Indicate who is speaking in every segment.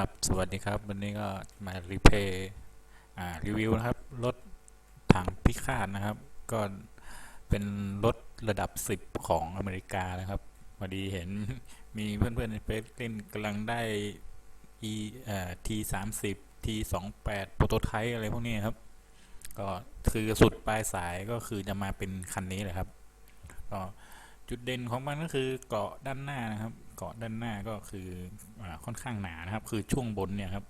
Speaker 1: ครับ สวัสดีครับ วันนี้ก็มารีเพย์รีวิวนะครับ รถถังพิฆาตนะครับ ก็เป็นรถระดับ 10 ของอเมริกานะครับพอดีเห็นมีเพื่อนๆในเฟซเล่นกำลังได้ e เอ่อ t 3 0 t 2 8โปรโตไทป์อะไรพวกนี้ครับ ก็คือสุดปลายสายก็คือจะมาเป็นคันนี้แหละครับ ก็จุดเด่นของมันก็คือเกาะด้านหน้านะครับ เกาะด้านหน้าก็คืออค่อนข้างหนานะครับ คือช่วงบนเนี่ยครับ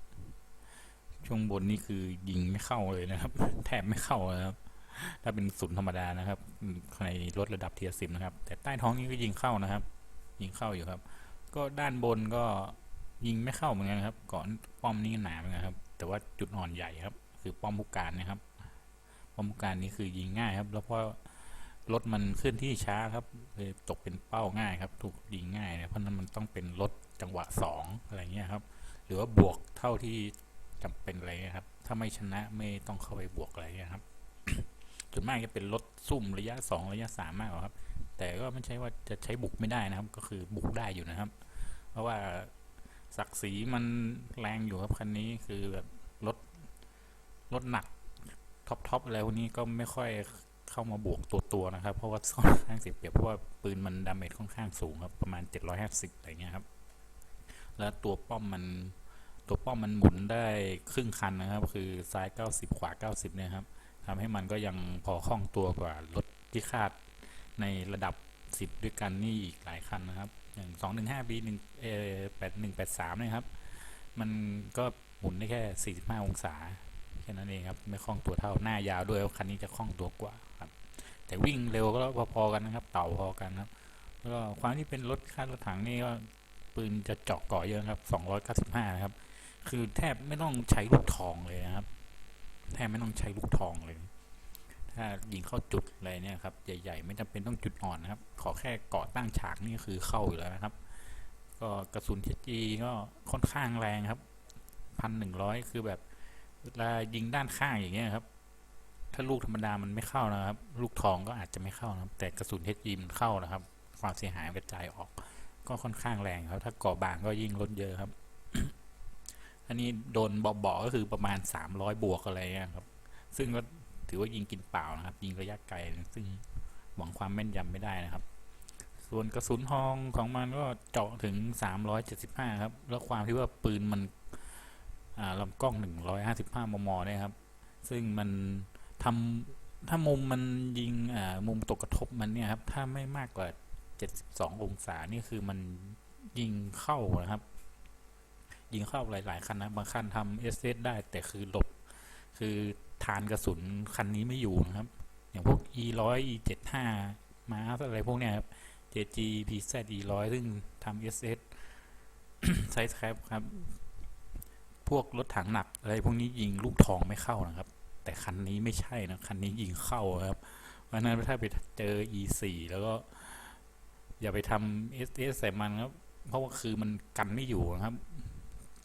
Speaker 1: ช่วงบนนี่คือยิงไม่เข้าเลยนะครับ แทบไม่เข้าเลยครับ ถ้าเป็นศูนย์ธรรมดานะครับในรถระดับเทียสิบนะครับ แต่ใต้ท้องนี่ก็ยิงเข้านะครับ ยิงเข้าอยู่ครับ ก็ด้านบนก็ยิงไม่เข้าเหมือนกันครับเกาะป้อมนี่หนาเหมือนกันครับ แต่ว่าจุดอ่อนใหญ่ครับ คือป้อมผู้การนะครับป้อมผู้การนี่คือยิงง่ายครับ แล้วเพราะ รถมันเคลื่อนที่ช้าครับเลยตกเป็นเป้าง่ายครับ ถูกยิงง่ายนะเพราะนั้นมันต้องเป็นรถจังหวะสองอะไรเงี้ยครับ หรือว่าบวกเท่าที่จำเป็นอะไรครับ ถ้าไม่ชนะไม่ต้องเข้าไปบวกอะไรเงี้ยครับส่วนมากจะเป็นรถซุ่มระยะสองระยะสามมากกว่าครับ แต่ก็ไม่ใช่ว่าจะใช้บุกไม่ได้นะครับ ก็คือบุกได้อยู่นะครับ เพราะว่าศักดิ์ศรีมันแรงอยู่ครับคันนี้คือแบบรถรถหนักท็อปท็อปอะไรพวกนี้ก็ไม่ค่อย เข้ามาบวกตัวตัวๆนะครับ เพราะว่าค่อนข้างเสียเปรียบเพราะว่าปืนมันดาเมจค่อนข้างสูงครับประมาณ 750อะไรเงี้ยครับแล้วตัวป้อมมันตัวป้อมมันหมุนได้ครึ่งคันนะครับ คือซ้าย 90 ขวา 90เนี่ยครับทำให้มันก็ยังพอคล่องตัวกว่ารถที่คาดในระดับ 10 ด้วยกันนี่อีกหลายคันนะครับ อย่าง 215 B 1เอ่อ8183เนี่ยครับ มันก็หมุนได้แค่ 45 องศา แค่นั้นเองครับ ไม่คล่องตัวเท่าหน้ายาวด้วยคันนี้จะคล่องตัวกว่าครับ แต่วิ่งเร็วก็พอๆกันนะครับ เต่าพอกันครับแล้วก็ความที่เป็นรถคาดรถถังนี่ก็ปืนจะเจาะเกาะเยอะครับ 295 นะครับ คือแทบไม่ต้องใช้ลูกทองเลยนะครับ แทบไม่ต้องใช้ลูกทองเลย ถ้ายิงเข้าจุดอะไรเนี่ยครับ ใหญ่ๆ ไม่จำเป็นต้องจุดอ่อนนะครับ ขอแค่เกาะตั้งฉากนี่คือเข้าอยู่แล้วนะครับ ก็กระสุนเทจีก็ค่อนข้างแรงครับ พันหนึ่งร้อยคือแบบ เวลายิงด้านข้างอย่างเงี้ยครับ ถ้าลูกธรรมดามันไม่เข้านะครับ ลูกทองก็อาจจะไม่เข้านะครับ แต่กระสุนเทจีมันเข้านะครับ ความเสียหายกระจายออก ก็ค่อนข้างแรงครับ ถ้ากาะบางก็ยิ่งลดเยอะครับ อันนี้โดนเบาๆก็คือประมาณ300บวกอะไรเงี้ยครับ ซึ่งก็ถือว่ายิงกินเปล่านะครับ ยิงระยะไกลซึ่งหวังความแม่นยำไม่ได้นะครับ ส่วนกระสุนทองของมันก็เจาะถึง 375 ครับ แล้วความที่ว่าปืนมัน ลำกล้อง 155 มมนีครับ ซึ่งมันทำถ้ามุมมันยิงอ่ามุมตกกระทบมันเนี่ยครับ ถ้าไม่มากกว่า 72 องศานี่คือมันยิงเข้านะครับ ยิงเข้าหลาย ๆ คันนะ บางคันทำเอสเได้แต่คือหลบ คือทานกระสุนคันนี้ไม่อยู่นะครับ อย่างพวก e 1 0 0 e 7 5มาอะไรพวกเนี้ยครับ JG PZ e 1 0 0ซึ่งทำ SS ไซส์แคปครับ วกรถถังหนักอะไรพวกนี้ยิงลูกทองไม่เข้านะครับ แต่คันนี้ไม่ใช่นะคันนี้ยิงเข้าครับเพราะนั้นถ้าไปเจอ e 4 แล้วก็ อย่าไปทำ SS ใส่มันครับ เพราะว่าคือมันกันไม่อยู่นะครับ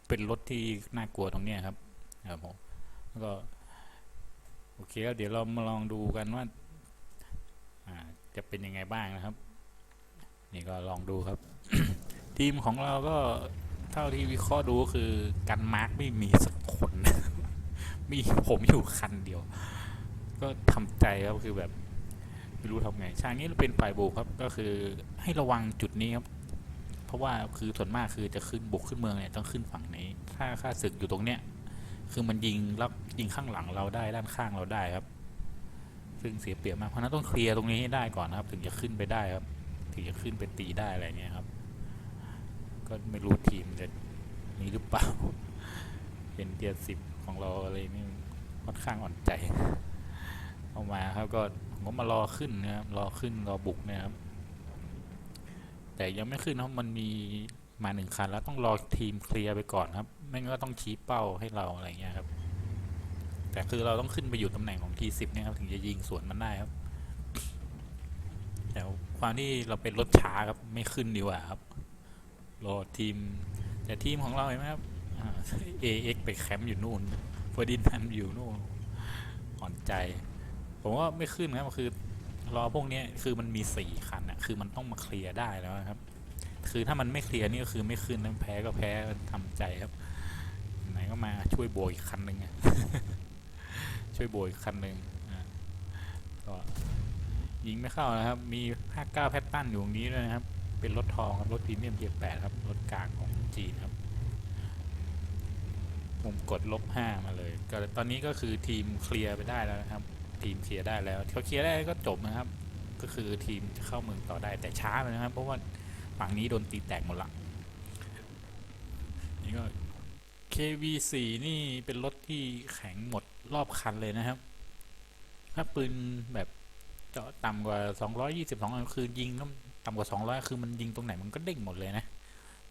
Speaker 1: เป็นรถที่น่ากลัวตรงนี้ครับครับผมแล้วก็โอเคครับเดี๋ยวเรามาลองดูกันว่าจะเป็นยังไงบ้างนะครับ นี่ก็ลองดูครับ ทีมของเราก็ เท่าที่วิเคราะห์ดูก็คือกันมาร์กไม่มีสักคน มีผมอยู่คันเดียว ก็ทำใจครับคือแบบไม่รู้ทำไงฉากนี้เราเป็นฝ่ายบุกครับ ก็คือให้ระวังจุดนี้ครับ เพราะว่าคือส่วนมากคือจะขึ้นบุกขึ้นเมืองเนี่ยต้องขึ้นฝั่งนี้ ถ้าค่าศึกอยู่ตรงเนี้ยคือมันยิงแล้วยิงข้างหลังเราได้ด้านข้างเราได้ครับ ซึ่งเสียเปรียบมากเพราะฉะนั้นต้องเคลียร์ตรงนี้ให้ได้ก่อนนะครับ ถึงจะขึ้นไปได้ครับ ถึงจะขึ้นไปตีได้อะไรเงี้ยครับ ก็ไม่รู้ทีมจะมีหรือเปล่า เป็นเทียสิบของเราอะไรนี่ค่อนข้างอ่อนใจ เอามาครับก็ผมก็มารอขึ้นนะครับ รอขึ้นรอบุกนะครับ แต่ยังไม่ขึ้นเพราะมันมีมาหนึ่งคันแล้วต้องรอทีมเคลียร์ไปก่อนครับ ไม่งั้นก็ต้องชี้เป้าให้เราอะไรเงี้ยครับ แต่คือเราต้องขึ้นไปอยู่ตำแหน่งของทีสิบเนี่ยครับถึงจะยิงสวนมันได้ครับแต่ความที่เราเป็นรถช้าครับไม่ขึ้นดีกว่าครับ รอทีม แต่ทีมของเราเห็นไหมครับเอเอ็กไปแคมป์อยู่นู่นเฟอร์ดินานด์อยู่นู่นอ่อนใจ ผมว่าไม่ขึ้นครับคือรอพวกนี้คือมันมีสี่คันอะคือมันต้องมาเคลียร์ได้แล้วครับ คือถ้ามันไม่เคลียร์นี่ก็คือไม่ขึ้นนะแพ้ก็แพ้ทำใจครับ ไหนก็มาช่วยโบยคันหนึ่งช่วยโบยคันหนึ่งก็ยิงไม่เข้านะครับ มี59แพตตันอยู่ตรงนี้ด้วยนะครับ เป็นรถทองครับ รถพรีเมียมเทียแปดครับ รถกลางของจีนครับผมกดลบห้ามาเลย ก็ตอนนี้ก็คือทีมเคลียร์ไปได้แล้วนะครับ ทีมเคลียร์ได้แล้วเขาเคลียร์ได้ก็จบนะครับ ก็คือทีมจะเข้าเมืองต่อได้แต่ช้าไปนะครับ เพราะว่าฝั่งนี้โดนตีแตกหมดละ นี่ก็ KV4 นี่เป็นรถที่แข็งหมดรอบคันเลยนะครับ ถ้าปืนแบบเจาะต่ำกว่า 222คือยิงแล้ว ต่ำกว่า200คือมันยิงตรงไหนมันก็เด้งหมดเลยนะ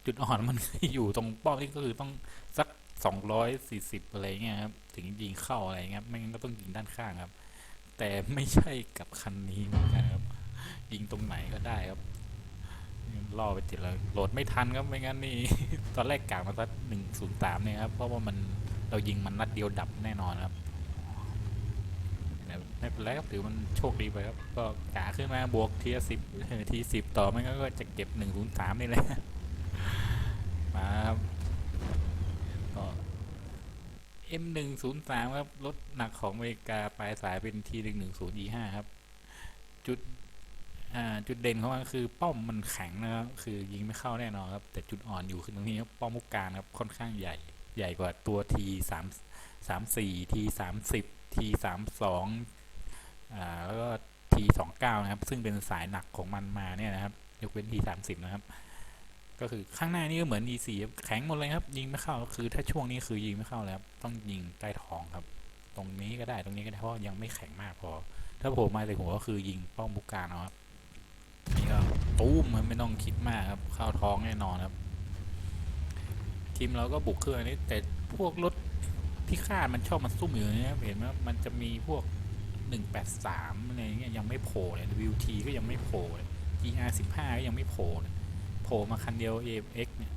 Speaker 1: จุดอ่อนมันอยู่ตรงป้อมนี่ก็คือต้องสัก240อยสี่สิบอะไรเงี้ยครับถึงยิงเข้าอะไรเงี้ยไม่งั้นก็ต้องยิงด้านข้างครับ แต่ไม่ใช่กับคันนี้เหมือนกันครับ ยิงตรงไหนก็ได้ครับล่อไปติดแล้วโหลดไม่ทันครับไม่งั้นนี่ตอนแรกกะมาสักหนึ่งศูนย์สามเนี่ยครับเพราะว่ามันเรายิงมันนัดเดียวดับแน่นอนครับ ไม่เป็นไรครับถือมันโชคดีไปครับ ก็กะขึ้นมาบวกทีละสิบทีสิบต่อไม่งั้นก็จะเก็บหนึ่งศูนย์สามนี่แหละมาครับก็ M หนึ่งศูนย์สามครับรถหนักของอเมริกาปลายสายเป็น T หนึ่งหนึ่งศูนย์ E ห้าครับ จุดจุดเด่นของมันคือป้อมมันแข็งนะครับ คือยิงไม่เข้าแน่นอนครับ แต่จุดอ่อนอยู่คือตรงนี้ครับป้อมมุกการครับค่อนข้างใหญ่ใหญ่กว่าตัว T สามสามสี่ T สามสิบ T สามสอง อ่าแล้วก็ T สองเก้านะครับ ซึ่งเป็นสายหนักของมันมาเนี่ยนะครับ ยกเว้น T สามสิบนะครับ ก็คือข้างหน้านี่ก็เหมือน E สี่แข็งหมดเลยครับ ยิงไม่เข้า คือถ้าช่วงนี้คือยิงไม่เข้าแล้วต้องยิงใต้ท้องครับ ตรงนี้ก็ได้ ตรงนี้ก็ได้ เพราะยังไม่แข็งมากพอ ถ้าโผล่มาใส่หัวก็คือยิงป้อมบุกการเอาครับ นี่ก็ตู้มมันไม่ต้องคิดมากครับ เข้าท้องแน่นอนครับ ทีมเราก็บุกเครื่องนนี้ แต่พวกรถพิฆาตมันชอบมันซุ่มอยู่เนี่ยครับเห็นไหมมันจะมีพวก หนึ่งแปดสามอะไรเงี้ยยังไม่โผล่เลย WT ก็ยังไม่โผล่เลย GR สิบห้าก็ยังไม่โผล่เลยโผล่มาคันเดียว AMX เนี่ย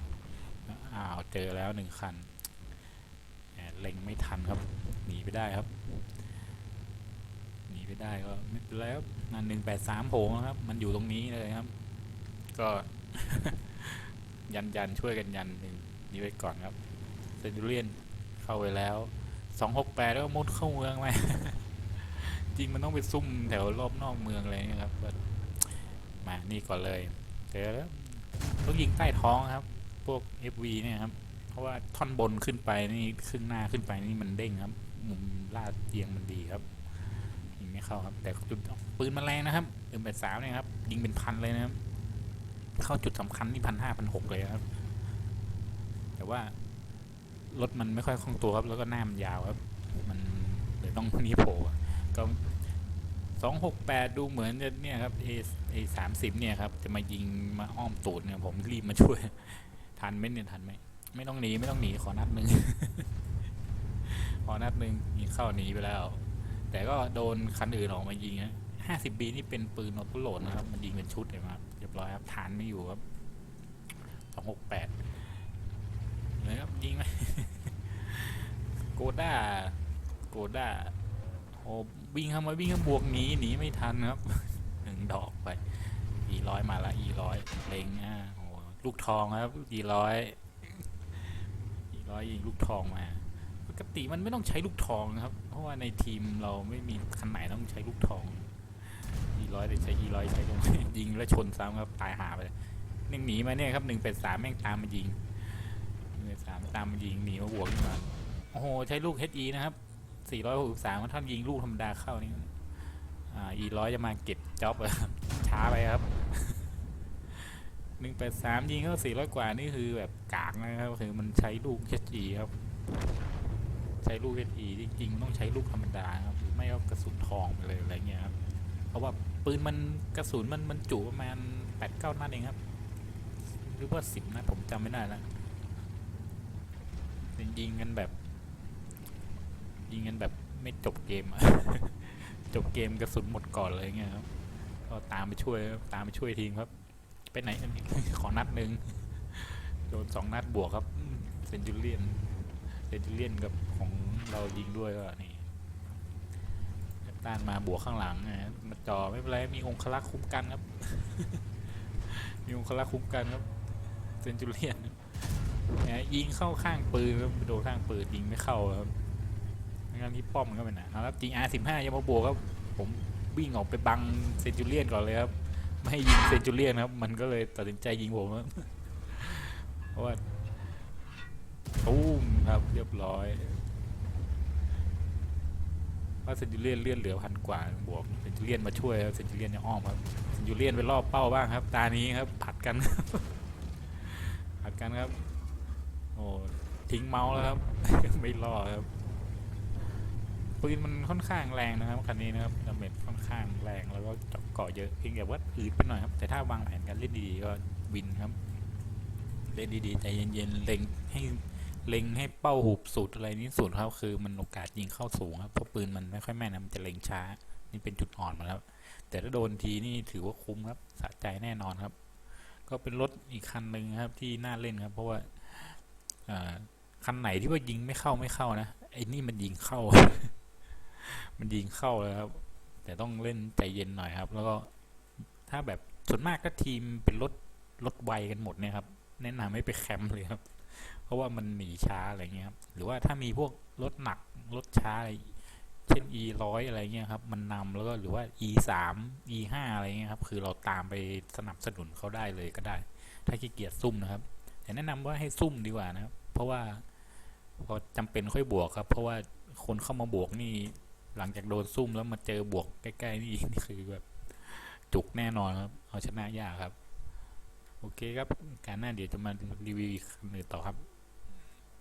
Speaker 1: อ้าวเจอแล้วหนึ่งคันเล็งไม่ทันครับ หนีไปได้ครับ หนีไปได้ก็ไม่เป็นไรครับนั่นหนึ่งแปดสามโผล่ครับ มันอยู่ตรงนี้เลยครับ ก็ ยันยันช่วยกันยันหนึ่งนี้ไว้ก่อนครับเซนตูเรียนเข้าไปแล้วสองหกแปดแล้วก็มุดเข้าเมืองไป จริงมันต้องไปซุ่มแถวรอบนอกเมืองอะไรเนะครับมานี่ก่อนเลยเจอแล้วต้องยิงใต้ท้องครับ พวก FV เนี่ยครับ เพราะว่าท่อนบนขึ้นไปนี่ครึ่งหน้าขึ้นไปนี่มันเด้งครับ มุมลาดเอียงมันดีครับยิงไม่เข้าครับ แต่จุดปืนมันแรงนะครับปืนแปดสามเนี่ยครับยิงเป็นพันเลยนะครับ เข้าจุดสำคัญนี่พันห้าพันหกเลยครับ แต่ว่ารถมันไม่ค่อยคล่องตัวครับ แล้วก็หน้ามันยาวครับ มันเลยต้องนี้โผล่ ก็สองหกแปดดูเหมือนจะเนี่ยครับเอเอสามสิบเนี่ยครับ จะมายิงมาอ้อมตูดเนี่ยผมรีบมาช่วย ทันไหมเนี่ยทันไหมไม่ต้องหนีไม่ต้องหนีขอนัดหนึ่งขอนัดหนึ่งยิงเข้าหนีไปแล้ว แต่ก็โดนคันอื่นออกมายิงนะห้าสิบบีนี่เป็นปืนออโตโหลดนะครับ มันยิงเป็นชุดเลยครับเรียบร้อยครับฐานไม่อยู่ครับสองหกแปดเลยครับยิงไหมโกด้าโกด้า อ้วิ่งเข้ามาวิ่งเข้าบวกหนีหนีไม่ทันครับหนึ่งดอกไปอีร้อยมาละอีร้อยเล็งอ่าโอ้ลูกทองครับอีร้อยอีร้อยยิงลูกทองมาปกติมันไม่ต้องใช้ลูกทองครับ เพราะว่าในทีมเราไม่มีคันไหนต้องใช้ลูกทองอีร้อยแต่ใช้อีร้อยใช้ตรงยิงแล้วชนซ้ำครับตายหาไปเลยนึ่งหนีมาเนี่ยครับหนึ่งเป็ดสามแม่งตามมายิงหนึ่งเป็ดสามตามมายิงหนีมาบวกขึ้นมาโอ้โหใช้ลูก HE นะครับ สี่ร้อยหกสิบสามถ้ายิงลูกธรรมดาเข้านี่อ่าอีร้อยจะมาเก็บจ็อบช้าไปครับหนึ่งแปดสามยิงเข้าสี่ร้อยกว่านี่คือแบบกากนะครับคือมันใช้ลูก HE ครับ ใช้ลูก HE จริงๆต้องใช้ลูกธรรมดาครับหรือไม่ก็กระสุนทองไปเลยอะไรเงี้ยครับเพราะว่าปืนมันกระสุนมันมันจุประมาณแปดเก้านัดเองครับ หรือว่าสิบนัดผมจำไม่ได้แล้วยิงกันแบบ ยิงกันแบบไม่จบเกมอะจบเกมกระสุนหมดก่อนเลยเงี้ยครับก็ตามไปช่วยตามไปช่วยทีมครับ ไปไหนอันนี้ขอนัดหนึ่งโดนสองนัดบวกครับเซนจูเลียนเซนจูเลียนกับของเรายิงด้วยก็นี่ด้านมาบวกข้างหลังนะมาจอไม่เป็นไรมีองคลักษ์คุ้มกันครับ มีองคลักษ์คุ้มกันครับเซนจูเลียนนะยิงเข้าข้างปืนโดนข้างปืนยิงไม่เข้าครับ งั้นที่ป้อมมันก็เป็นนะแล้วจริง R15 ยังมาบวกครับ ผมวิ่งออกไปบังเซนจูเลียนก่อนเลยครับ ไม่ให้ยิงเซนจูเลียนครับ มันก็เลยตัดสินใจยิงผมครับเพราะว่าตุ้มครับเรียบร้อยว่าเซนจูเลียนเลื่อนเหลือพันกว่าบวกเซนจูเลียนมาช่วยครับเซนจูเลียนยังอ้อมครับเซนจูเลียนไปรอบเป้าบ้างครับ ตานี้ครับผัดกันผัดกันครับ โอ้ทิ้งเมาส์แล้วครับ ไม่รอดครับ ปืนมันค่อนข้างแรงนะครับคันนี้นะครับดาเมจค่อนข้างแรงแล้วก็เกาะเยอะเพียงแต่ว่าอืดไปหน่อยครับแต่ถ้าวางแผนการเล่นดีๆก็วินครับเล่นดีๆใจเย็นๆเล็งให้เล็งให้เป้าหุบสุดอะไรนี่สุดครับคือมันโอกาสยิงเข้าสูงครับเพราะปืนมันไม่ค่อยแม่นนะมันจะเล็งช้า นี่เป็นจุดอ่อนมันครับแต่ถ้าโดนทีนี่ถือว่าคุ้มครับสะใจแน่นอนครับ ก็เป็นรถอีกคันหนึ่งครับที่น่าเล่นครับ เพราะว่าคันไหนที่ว่ายิงไม่เข้าไม่เข้านะไอ้นี่มันยิงเข้า มันยิงเข้าเลยครับ แต่ต้องเล่นใจเย็นหน่อยครับ แล้วก็ถ้าแบบส่วนมากก็ทีมเป็นรถรถไวกันหมดเนี่ยครับ แนะนำให้ไปแคมป์เลยครับ เพราะว่ามันหนีช้าอะไรเงี้ยครับ หรือว่าถ้ามีพวกรถหนักรถช้าอะไร เช่น e ร้อยอะไรเงี้ยครับ มันนำแล้วก็หรือว่า e สาม e ห้าอะไรเงี้ยครับ คือเราตามไปสนับสนุนเขาได้เลยก็ได้ ถ้าขี้เกียจซุ่มนะครับแต่แนะนำว่าให้ซุ่มดีกว่านะครับ เพราะว่าพอจำเป็นค่อยบวกครับ เพราะว่าคนเข้ามาบวกนี่ หลังจากโดนซุ่มแล้วมาเจอบวกใกล้ๆนี่นี่คือแบบจุกแน่นอนครับ เอาชนะยากครับ โอเคครับ การหน้าเดี๋ยวจะมารีวิวอีกคันหนึ่งต่อครับ